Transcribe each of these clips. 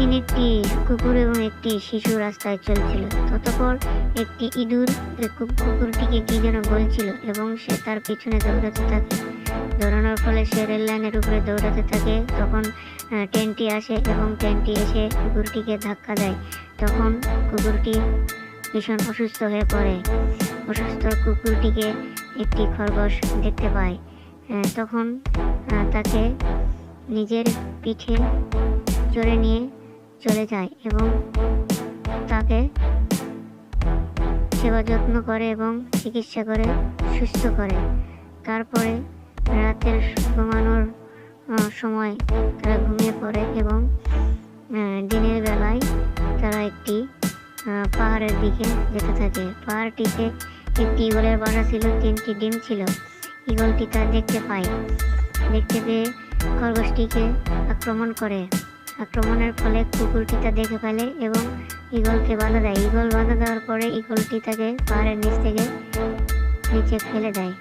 একদিন একটি কুকুর এবং একটি শিশু রাস্তায় চলছিল। ততপর একটি ইঁদুর কুকুরটিকে কি যেন বলছিল এবং সে তার পিছনে দৌড়াতে থাকে। দৌড়ানোর ফলে সে রেল লাইনের উপরে দৌড়াতে থাকে। তখন ট্রেনটি আসে এবং ট্রেনটি এসে কুকুরটিকে ধাক্কা দেয়। তখন কুকুরটি ভীষণ অসুস্থ হয়ে পড়ে। অসুস্থ কুকুরটিকে একটি খরগোশ দেখতে পায়। তখন তাকে নিজের পিঠে চড়ে নিয়ে চলে যায় এবং তাকে সেবা যত্ন করে এবং চিকিৎসা করে, সুস্থ করে। তারপরে রাতের ঘুমানোর সময় তারা ঘুমিয়ে পড়ে এবং দিনের বেলায় তারা একটি পাহাড়ের দিকে যেতে থাকে। পাহাড়টিতে একটি ইগলের বাসা ছিল, তিনটি ডিম ছিল। ইগলটি তা দেখতে পায়। দেখতে পেয়ে খরগোশটিকে আক্রমণ করে। আক্রমণের ফলে কুকুরটি তা দেখে ফেলে এবং ইগলকে বাধা দেয়। ইগল বাধা দেওয়ার পরে ইগলটি তাকে পাহাড়ের নিচ থেকে নিচে ফেলে দেয়।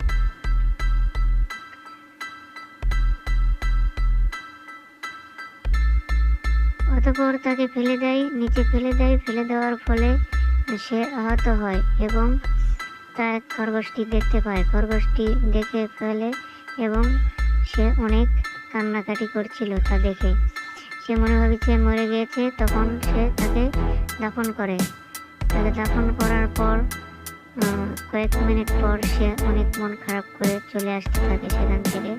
অতপর তাকে ফেলে দেয়, নিচে ফেলে দেয়। ফেলে দেওয়ার ফলে সে আহত হয় এবং তার খরগোশটি দেখতে পায়। খরগোশটি দেখে ফেলে এবং সে অনেক কান্নাকাটি করছিল তা দেখে। সে মনে ভাবিছে মরে গিয়েছে, তখন সে তাকে দাফন করে। তাকে দাফন করার পর কয়েক মিনিট পর সে অনেক মন খারাপ করে চলে আসতে থাকে সেখান থেকে।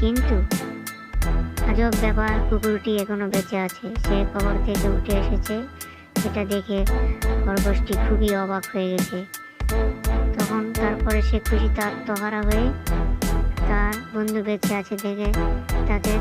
কিন্তু আজব ব্যাপার, কুকুরটি এখনও বেঁচে আছে। সে কবর থেকে উঠে এসেছে। সেটা দেখে খরগোশটি খুবই অবাক হয়ে গেছে। তখন তারপরে সে খুশিতে আত্মহারা হয়ে তার বন্ধু বেঁচে আছে দেখে তাকে